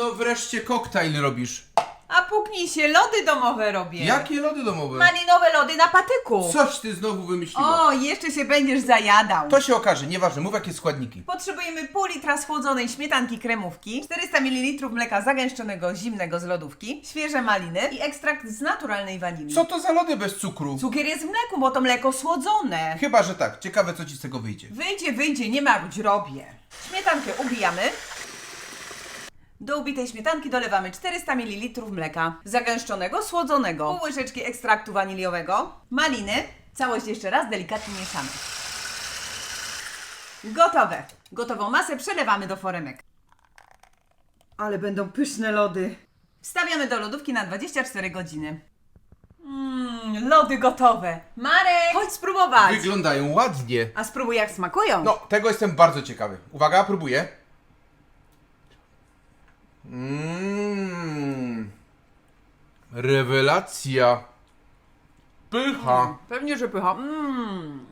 No wreszcie koktajl robisz. A puknij się, lody domowe robię. Jakie lody domowe? Malinowe lody na patyku. Coś ty znowu wymyśliła. O, jeszcze się będziesz zajadał. To się okaże, nieważne, mów jakie składniki. Potrzebujemy pół litra schłodzonej śmietanki kremówki, 400 ml mleka zagęszczonego zimnego z lodówki, świeże maliny i ekstrakt z naturalnej wanilii. Co to za lody bez cukru? Cukier jest w mleku, bo to mleko słodzone. Chyba, że tak. Ciekawe, co ci z tego wyjdzie. Wyjdzie, wyjdzie, nie marudź, robię. Śmietankę ubijamy. Do ubitej śmietanki dolewamy 400 ml mleka zagęszczonego, słodzonego, pół łyżeczki ekstraktu waniliowego, maliny. Całość jeszcze raz delikatnie mieszamy. Gotowe. Gotową masę przelewamy do foremek. Ale będą pyszne lody. Wstawiamy do lodówki na 24 godziny. Mmm, lody gotowe. Marek, chodź spróbować. Wyglądają ładnie. A spróbuj jak smakują. No, tego jestem bardzo ciekawy. Uwaga, próbuję. Rewelacja. Pycha. Pewnie, że pycha. Mmm.